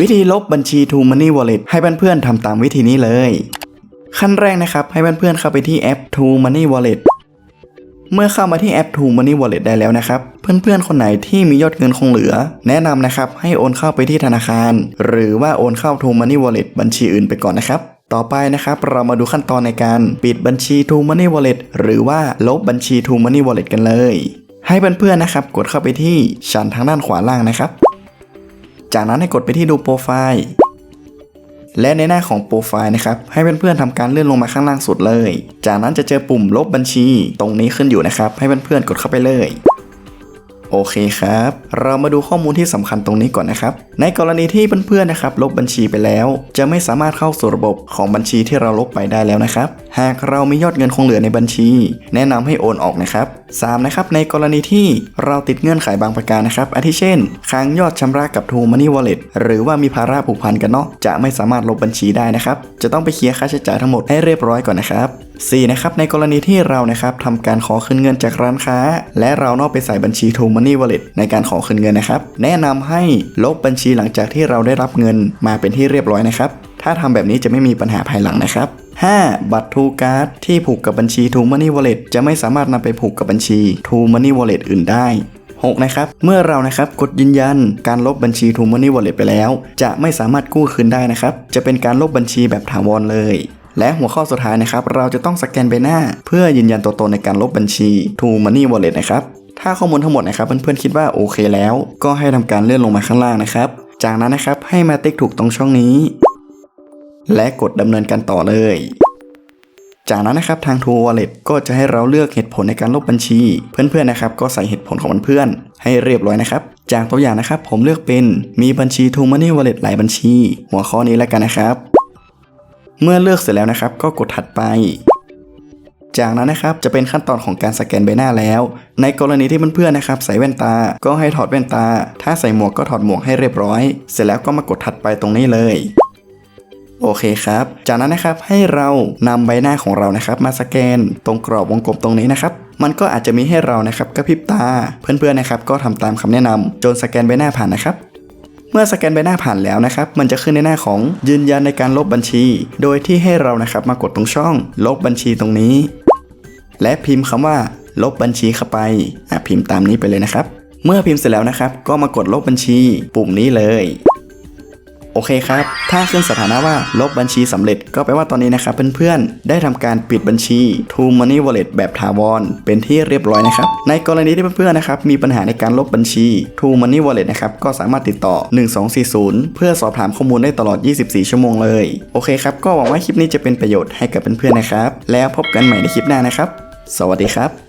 วิธีลบบัญชี True Money Wallet ให้เพื่อนๆทำตามวิธีนี้เลย ขั้นแรกนะครับ ให้เพื่อนๆเข้าไปที่แอป True Money Wallet เมื่อเข้ามาที่แอป True Money Wallet ได้แล้วนะครับ เพื่อนๆ คนไหนที่มียอดเงินคงเหลือ แนะนำนะครับให้โอนเข้าไปที่ธนาคาร หรือว่าโอนเข้า True Money Wallet บัญชีอื่นไปก่อนนะครับ ต่อไปนะครับเรามาดูขั้นตอนในการปิดบัญชี True Money Wallet หรือว่าลบบัญชี True Money Wallet กันเลย ให้เพื่อนๆนะครับ กดเข้าไปที่ชั้นทางด้านขวาล่างนะครับ จากนั้นให้กดไปที่ดูโปรไฟล์และในหน้าของโปรไฟล์นะครับให้เพื่อนๆทำการเลื่อนลงมาข้างล่างสุดเลย จากนั้นจะเจอปุ่มลบบัญชี ตรงนี้ขึ้นอยู่นะครับ ให้เพื่อนๆกดเข้าไปเลย โอเคครับ เรามาดูข้อมูลที่สำคัญตรงนี้ก่อนนะครับ ในกรณีที่เพื่อนๆนะครับ ลบบัญชีไปแล้ว จะไม่สามารถเข้าสู่ระบบของบัญชีที่เราลบไปได้แล้วนะครับ หากเรามียอดเงินคงเหลือในบัญชี แนะนำให้โอนออกนะครับ 3. นะครับ ในกรณีที่เราติดเงื่อนไขบางประการนะครับ อาทิเช่น ค้างยอดชำระกับ True Money Wallet หรือว่ามีภาระผูกพันกันเนาะ จะไม่สามารถลบบัญชีได้นะครับ จะต้องไปเคลียร์ค่าใช้จ่ายทั้งหมดให้เรียบร้อยก่อนนะครับ 4. นะครับในกรณีที่เรานะครับทำการขอคืนเงินจากร้านค้า และเรานอกไปใส่บัญชี True Money Wallet ในการขอคืนเงินนะครับ แนะนำให้ลบบัญชีหลังจากที่เราได้รับเงินมาเป็นที่เรียบร้อยนะครับ ถ้าทำแบบนี้จะไม่มีปัญหาภายหลังนะครับ 5. บัตร True Card ที่ผูกกับบัญชี True Money Wallet จะไม่สามารถนำไปผูกกับบัญชี True Money Wallet อื่นได้ 6. นะครับเมื่อเรานะครับกดยืนยันการลบบัญชี True Money Wallet ไปแล้ว จะไม่สามารถกู้คืนได้นะครับ จะเป็นการลบบัญชีแบบถาวรเลย และหัวข้อสุดท้ายนะครับ เราจะต้องสแกนใบหน้า เพื่อยืนยันตัวตนในการลบบัญชี True Money Wallet นะครับ ถ้าข้อมูลทั้งหมดนะครับเพื่อนๆคิดว่าโอเคแล้ว ก็ให้ทำการเลื่อนลงมาข้างล่างนะครับ จากนั้นนะครับให้มาติ๊กถูกตรงช่องนี้ และกดดำเนินการต่อเลย จากนั้นนะครับทาง True Wallet ก็จะให้เราเลือกเหตุผลในการลบบัญชี เพื่อนๆนะครับก็ใส่เหตุผลของเพื่อนๆให้เรียบร้อยนะครับจากตัวอย่างนะครับผมเลือกเป็นมีบัญชี True Money Wallet หลายบัญชี หัวข้อนี้แล้วกันนะครับ เมื่อเลือกเสร็จแล้วนะครับ ก็กดถัดไป จากนั้นนะครับจะเป็นขั้นตอนของการสแกนใบหน้าแล้ว ในกรณีที่เพื่อนๆนะครับใส่แว่นตา ก็ให้ถอดแว่นตา ถ้าใส่หมวกก็ถอดหมวกให้เรียบร้อย เสร็จแล้วก็มากดถัดไปตรงนี้เลยโอเคครับ จากนั้นนะครับให้เรานำใบหน้าของเรานะครับมาสแกนตรงกรอบวงกลมตรงนี้นะครับ มันก็อาจจะมีให้เรานะครับกระพริบตา เพื่อนๆนะครับก็ทำตามคำแนะนำจนสแกนใบหน้าผ่านนะครับ มื่อสแกนใบหน้าผ่านแล้วนะครับมันจะขึ้นในหน้าของยืนยันในการลบบัญชี โดยที่ให้เรานะครับมากดตรงช่อง ลบบัญชีตรงนี้ และพิมพ์คำว่า ลบบัญชีเข้าไปอะพิมพ์ตามนี้ไปเลยนะครับ เมื่อพิมพ์เสร็จแล้วนะครับ ก็มากดลบบัญชี ปุ่มนี้เลย โอเคครับ ถ้าขึ้นสถานะว่าลบบัญชีสำเร็จก็แปลว่าตอนนี้นะครับเพื่อนๆ ได้ทำการปิดบัญชี True Money Wallet แบบถาวร เป็นที่เรียบร้อยนะครับ ในกรณีที่เพื่อนๆนะครับมีปัญหาในการลบบัญชี True Money Wallet นะครับก็สามารถติดต่อ 1240 เพื่อสอบถามข้อมูลได้ตลอด 24 ชั่วโมงเลย โอเคครับ ก็หวังว่าคลิปนี้จะเป็นประโยชน์ให้กับเพื่อนๆนะครับ แล้วพบกันใหม่ในคลิปหน้านะครับ สวัสดีครับ